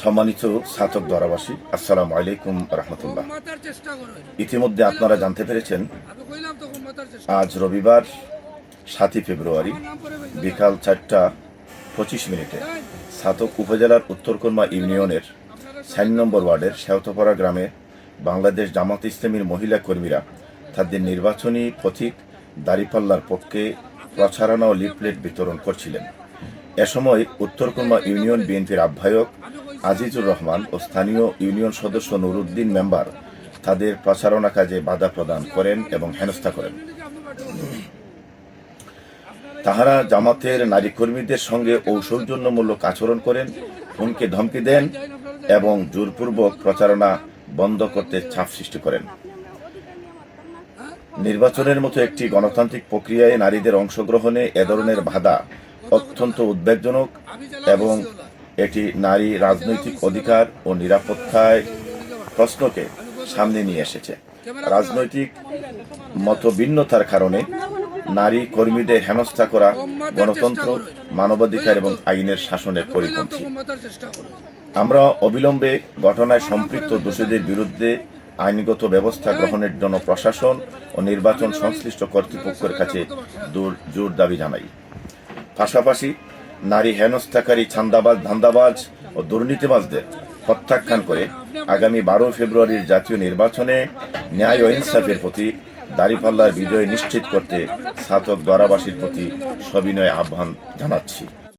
সম্মানিত ছাত্র দ্বারাবাসী আসসালামু আলাইকুম রহমতুল্লাহ। ইতিমধ্যে আপনারা জানতে পেরেছেন, আজ রবিবার সাতই ফেব্রুয়ারি, বিকাল চারটা পঁচিশ মিনিটে ছাতক উপজেলার উত্তরকর্মা ইউনিয়নের সাইন নম্বর ওয়ার্ডের শেওতপাড়া গ্রামে বাংলাদেশ জামাত ইসলামীর মহিলা কর্মীরা তাদের নির্বাচনী পথিক দাঁড়িপাল্লার পক্ষে প্রচারণা ও লিফলেট বিতরণ করছিলেন। এ সময় উত্তরকর্মা ইউনিয়ন বিএনপির আহ্বায়ক আজিজুর রহমান ও স্থানীয় ইউনিয়ন সদস্য নুরুদ্দিন মেম্বার তাদের প্রচারণা কাজে বাধা প্রদান করেন এবং হেনস্থা করেন। তাহারা জামাতের নারী কর্মীদের সঙ্গে ঔষধজন্যমূলক আচরণ করেন, হুমকি ধমকি দেন এবং জোরপূর্বক প্রচারণা বন্ধ করতে চাপ সৃষ্টি করেন। নির্বাচনের মতো একটি গণতান্ত্রিক প্রক্রিয়ায় নারীদের অংশগ্রহণে এ ধরনের বাধা অত্যন্ত উদ্বেগজনক এবং এটি নারী রাজনৈতিক অধিকার ও নিরাপত্তায় প্রশ্নকে সামনে নিয়ে এসেছে। রাজনৈতিক মতভিন্নতার কারণে নারী কর্মীদের হেনস্থা করা গণতন্ত্র, মানবাধিকার এবং আইনের শাসনের পরিপন্থী। আমরা অবিলম্বে ঘটনায় সম্পৃক্ত দোষীদের বিরুদ্ধে আইনগত ব্যবস্থা গ্রহণের জন্য প্রশাসন ও নির্বাচন সংশ্লিষ্ট কর্তৃপক্ষের কাছে জোর দাবি জানাই। পাশাপাশি নারী হেনস্থাকারী ছান্দাবাজ ধান্দাবাজ ও দুর্নীতিবাজদের প্রত্যাখ্যান করে আগামী বারো ফেব্রুয়ারির জাতীয় নির্বাচনে ন্যায় ও ইনসাফের প্রতি দাঁড়িপাল্লার বিজয় নিশ্চিত করতে স্নাতক দ্বারাবাসীর প্রতি সবিনয় আহ্বান জানাচ্ছি।